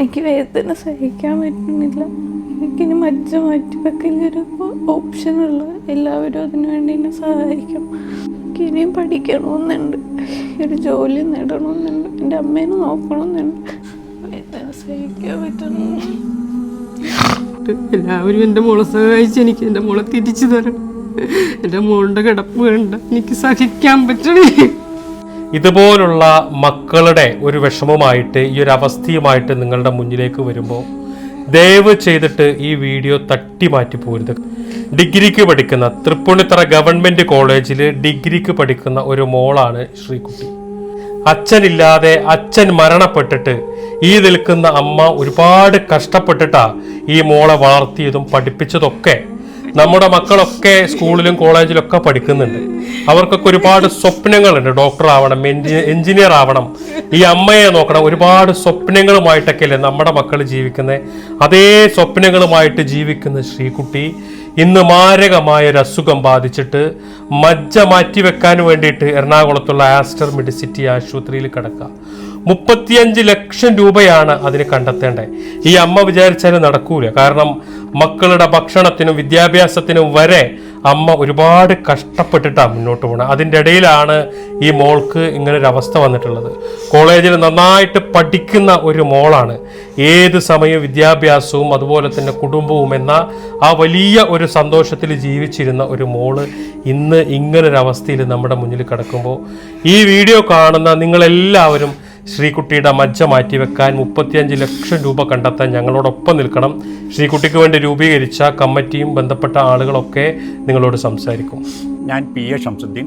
എനിക്ക് വേദന സഹിക്കാൻ പറ്റുന്നില്ല. എനിക്കിനി മജ്ജ മാറ്റി വെക്കലൊരു ഓപ്ഷനുള്ള എല്ലാവരും അതിനു വേണ്ടി എന്നെ സഹായിക്കും. എനിക്ക് ഇനിയും പഠിക്കണമെന്നുണ്ട്. ഒരു ജോലി നേടണമെന്നുണ്ട്. എന്റെ അമ്മേനെ നോക്കണമെന്നുണ്ട്. വേദന സഹിക്കാൻ പറ്റുന്നു എല്ലാവരും എന്റെ മോളെ സഹായിച്ച് എനിക്ക് എന്റെ മോളെ തിരിച്ചു തരണം. എന്റെ മോളുടെ കിടപ്പ് വേണ്ട എനിക്ക് സഹിക്കാൻ പറ്റണേ ഇതുപോലുള്ള മക്കളുടെ ഒരു വിഷമമായിട്ട് ഈ ഒരു അവസ്ഥയുമായിട്ട് നിങ്ങളുടെ മുന്നിലേക്ക് വരുമ്പോൾ ദയവ് ചെയ്തിട്ട് ഈ വീഡിയോ തട്ടി മാറ്റി പോരുത്. ഡിഗ്രിക്ക് പഠിക്കുന്ന തൃപ്പൂണിത്തറ ഗവൺമെന്റ് കോളേജിൽ ഡിഗ്രിക്ക് പഠിക്കുന്ന ഒരു മോളാണ് ശ്രീകുട്ടി. അച്ഛനില്ലാതെ അച്ഛൻ മരണപ്പെട്ടിട്ട് ഈ നിൽക്കുന്ന അമ്മ ഒരുപാട് കഷ്ടപ്പെട്ടിട്ടാണ് ഈ മോളെ വളർത്തിയതും പഠിപ്പിച്ചതൊക്കെ. നമ്മുടെ മക്കളൊക്കെ സ്കൂളിലും കോളേജിലും ഒക്കെ പഠിക്കുന്നുണ്ട്. അവർക്കൊക്കെ ഒരുപാട് സ്വപ്നങ്ങളുണ്ട്. ഡോക്ടർ ആവണം എഞ്ചിനീയർ ആവണം. ഈ അമ്മയെ നോക്കണം. ഒരുപാട് സ്വപ്നങ്ങളുമായിട്ടൊക്കെയല്ലേ നമ്മുടെ മക്കൾ ജീവിക്കുന്നത് അതേ സ്വപ്നങ്ങളുമായിട്ട് ജീവിക്കുന്ന ശ്രീകുട്ടി ഇന്ന് മാരകമായ ഒരു അസുഖം ബാധിച്ചിട്ട് മജ്ജ മാറ്റി വെക്കാൻ വേണ്ടിയിട്ട് എറണാകുളത്തുള്ള ആസ്റ്റർ മെഡിസിറ്റി ആശുപത്രിയിൽ കിടക്കുക മുപ്പത്തിയഞ്ച് ലക്ഷം രൂപയാണ് അതിന് കണ്ടെത്തേണ്ടത്. ഈ അമ്മ വിചാരിച്ചാൽ നടക്കൂല. കാരണം മക്കളുടെ ഭക്ഷണത്തിനും വിദ്യാഭ്യാസത്തിനും വരെ അമ്മ ഒരുപാട് കഷ്ടപ്പെട്ടിട്ടാണ് മുന്നോട്ട് പോകുന്നത് അതിന്റെ ഇടയിലാണ് ഈ മോൾക്ക് ഇങ്ങനൊരു അവസ്ഥ വന്നിട്ടുള്ളത്. കോളേജിൽ നന്നായിട്ട് പഠിക്കുന്ന ഒരു മോളാണ്. ഏത് സമയവും വിദ്യാഭ്യാസവും അതുപോലെ തന്നെ കുടുംബവും എന്ന ആ വലിയ ഒരു സന്തോഷത്തിൽ ജീവിച്ചിരുന്ന ഒരു മോൾ ഇന്ന് ഇങ്ങനൊരവസ്ഥയിൽ നമ്മുടെ മുന്നിൽ കിടക്കുമ്പോൾ ഈ വീഡിയോ കാണുന്ന നിങ്ങളെല്ലാവരും ശ്രീകുട്ടിയുടെ മജ്ജ മാറ്റിവെക്കാൻ മുപ്പത്തിയഞ്ച് ലക്ഷം രൂപ കണ്ടെത്താൻ ഞങ്ങളോടൊപ്പം നിൽക്കണം. ശ്രീകുട്ടിക്ക് വേണ്ടി രൂപീകരിച്ച കമ്മിറ്റിയും ബന്ധപ്പെട്ട ആളുകളൊക്കെ നിങ്ങളോട് സംസാരിക്കും. ഞാൻ പി എ ഷംസുദ്ദീൻ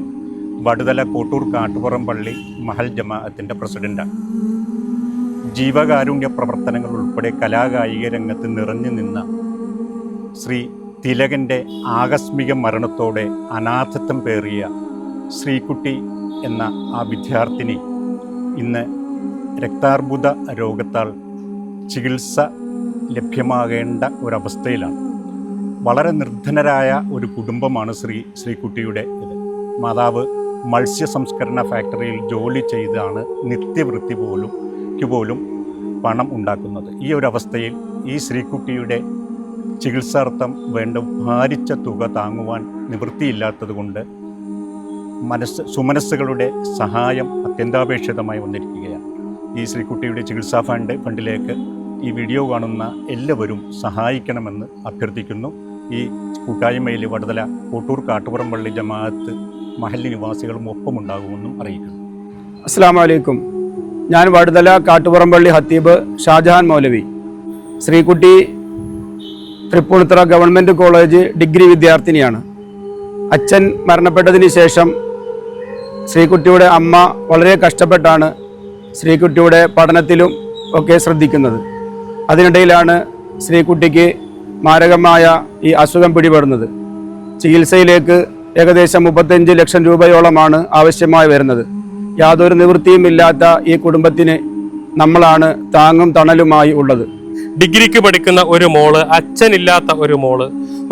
വടുതല കോട്ടൂർ കാട്ടുപുറം പള്ളി മഹൽ ജമാഅത്തിന്റെ പ്രസിഡന്റാണ്. ജീവകാരുണ്യ പ്രവർത്തനങ്ങൾ ഉൾപ്പെടെ കലാകായിക രംഗത്ത് നിറഞ്ഞു നിന്ന ശ്രീ തിലകന്റെ ആകസ്മിക മരണത്തോടെ അനാഥത്വം പേറിയ ശ്രീകുട്ടി എന്ന ആ വിദ്യാർത്ഥിനി ഇന്ന് രക്താർബുദ രോഗത്താൽ ചികിത്സ ലഭ്യമാകേണ്ട ഒരവസ്ഥയിലാണ്. വളരെ നിർധനരായ ഒരു കുടുംബമാണ് ശ്രീ ശ്രീകുട്ടിയുടെ ഇത്. മാതാവ് മത്സ്യ സംസ്കരണ ഫാക്ടറിയിൽ ജോലി ചെയ്താണ് നിത്യവൃത്തി പോലും പോലും പണം ഉണ്ടാക്കുന്നത്. ഈ ഒരു അവസ്ഥയിൽ ഈ ശ്രീകുട്ടിയുടെ ചികിത്സാർത്ഥം വേണ്ട ഭാരിച്ച തുക താങ്ങുവാൻ നിവൃത്തിയില്ലാത്തതുകൊണ്ട് മനസ്സ് സുമനസ്സുകളുടെ സഹായം അത്യന്താപേക്ഷിതമായി വന്നിരിക്കുകയാണ്. ഈ ശ്രീകുട്ടിയുടെ ചികിത്സാ ഫണ്ട് ഫണ്ടിലേക്ക് ഈ വീഡിയോ കാണുന്ന എല്ലാവരും സഹായിക്കണമെന്ന് അഭ്യർത്ഥിക്കുന്നു. ഈ കൂട്ടായ്മയിൽ വടതല കോട്ടൂർ കാട്ടുപുറം പള്ളി ജമാഅത്ത് മഹല്ലി നിവാസികളും ഒപ്പമുണ്ടാകുമെന്നും അറിയിക്കുന്നു. അസ്സാം വലൈക്കും ഞാൻ വടുതല കാട്ടുപുറമ്പള്ളി ഹത്തീബ് ഷാജഹാൻ മൗലവി. Sreekutty Tripunithura government college degree വിദ്യാർത്ഥിനിയാണ്. അച്ഛൻ മരണപ്പെട്ടതിന് ശേഷം ശ്രീകുട്ടിയുടെ അമ്മ വളരെ കഷ്ടപ്പെട്ടാണ് ശ്രീകുട്ടിയുടെ പഠനത്തിലും ഒക്കെ ശ്രദ്ധിക്കുന്നത്. അതിനിടയിലാണ് ശ്രീകുട്ടിക്ക് മാരകമായ ഈ അസുഖം പിടിപെടുന്നത്. ചികിത്സയിലേക്ക് ഏകദേശം മുപ്പത്തഞ്ച് ലക്ഷം രൂപയോളമാണ് ആവശ്യമായി വരുന്നത്. യാതൊരു നിവൃത്തിയും ഇല്ലാത്ത ഈ കുടുംബത്തിന് നമ്മളാണ് താങ്ങും തണലുമായി ഉള്ളത്. ഡിഗ്രിക്ക് പഠിക്കുന്ന ഒരു മോൾ അച്ഛനില്ലാത്ത ഒരു മോൾ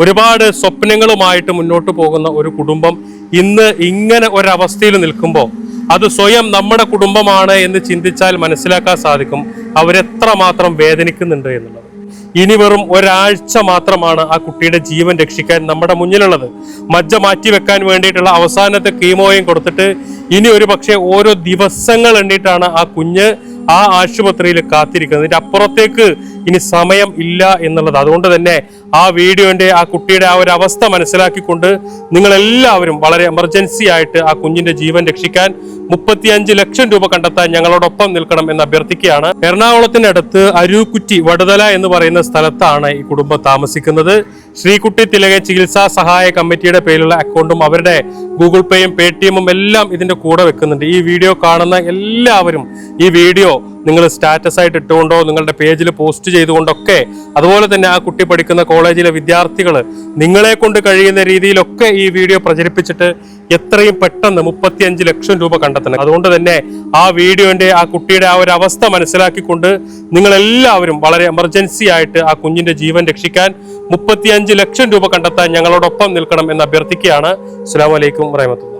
ഒരുപാട് സ്വപ്നങ്ങളുമായിട്ട് മുന്നോട്ട് പോകുന്ന ഒരു കുടുംബം ഇന്ന് ഇങ്ങനെ ഒരവസ്ഥയിൽ നിൽക്കുമ്പോൾ അത് സ്വയം നമ്മുടെ കുടുംബമാണ് എന്ന് ചിന്തിച്ചാൽ മനസ്സിലാക്കാൻ സാധിക്കും അവരെത്ര മാത്രം വേദനിക്കുന്നുണ്ട് എന്നുള്ളത്. ഇനി വെറും ഒരാഴ്ച മാത്രമാണ് ആ കുട്ടിയുടെ ജീവൻ രക്ഷിക്കാൻ നമ്മുടെ മുന്നിലുള്ളത്. മജ്ജ മാറ്റി വെക്കാൻ വേണ്ടിയിട്ടുള്ള അവസാനത്തെ കീമോയും കൊടുത്തിട്ട് ഇനി ഒരു പക്ഷേ ഓരോ ദിവസങ്ങൾ എണ്ണിയിട്ടാണ് ആ കുഞ്ഞ് ആ ആശുപത്രിയിൽ കാത്തിരിക്കുന്നത്. അതിന്റെ അപ്പുറത്തേക്ക് ഇനി സമയം ഇല്ല എന്നുള്ളത്. അതുകൊണ്ട് തന്നെ ആ വീഡിയോന്റെ ആ കുട്ടിയുടെ ആ ഒരു അവസ്ഥ മനസ്സിലാക്കിക്കൊണ്ട് നിങ്ങൾ എല്ലാവരും വളരെ എമർജൻസി ആയിട്ട് ആ കുഞ്ഞിന്റെ ജീവൻ രക്ഷിക്കാൻ മുപ്പത്തിയഞ്ച് ലക്ഷം രൂപ കണ്ടെത്താൻ ഞങ്ങളോടൊപ്പം നിൽക്കണം എന്ന് അഭ്യർത്ഥിക്കുകയാണ്. എറണാകുളത്തിനടുത്ത് അരൂക്കുറ്റി വടുതല എന്ന് പറയുന്ന സ്ഥലത്താണ് ഈ കുടുംബം താമസിക്കുന്നത്. ശ്രീകുട്ടി തിലകെ ചികിത്സാ സഹായ കമ്മിറ്റിയുടെ പേരിലുള്ള അക്കൗണ്ടും അവരുടെ ഗൂഗിൾ പേയും പേ ടി എമ്മും എല്ലാം ഇതിന്റെ കൂടെ വെക്കുന്നുണ്ട്. ഈ വീഡിയോ കാണുന്ന എല്ലാവരും ഈ വീഡിയോ നിങ്ങൾ സ്റ്റാറ്റസ് ആയിട്ട് ഇട്ടുകൊണ്ടോ നിങ്ങളുടെ പേജിൽ പോസ്റ്റ് ചെയ്തുകൊണ്ടൊക്കെ അതുപോലെ തന്നെ ആ കുട്ടി പഠിക്കുന്ന കോളേജിലെ വിദ്യാർത്ഥികൾ നിങ്ങളെ കൊണ്ട് കഴിയുന്ന രീതിയിലൊക്കെ ഈ വീഡിയോ പ്രചരിപ്പിച്ചിട്ട് എത്രയും പെട്ടെന്ന് മുപ്പത്തിയഞ്ച് ലക്ഷം രൂപ കണ്ടെത്തണം. അതുകൊണ്ട് തന്നെ ആ വീഡിയോന്റെ ആ കുട്ടിയുടെ ആ ഒരു അവസ്ഥ മനസ്സിലാക്കിക്കൊണ്ട് നിങ്ങളെല്ലാവരും വളരെ എമർജൻസി ആയിട്ട് ആ കുഞ്ഞിന്റെ ജീവൻ രക്ഷിക്കാൻ മുപ്പത്തിയഞ്ച് ലക്ഷം രൂപ കണ്ടെത്താൻ ഞങ്ങളോടൊപ്പം നിൽക്കണം എന്ന് അഭ്യർത്ഥിക്കുകയാണ്. അസ്സാം വലൈക്കും വറഹമത്തുള്ള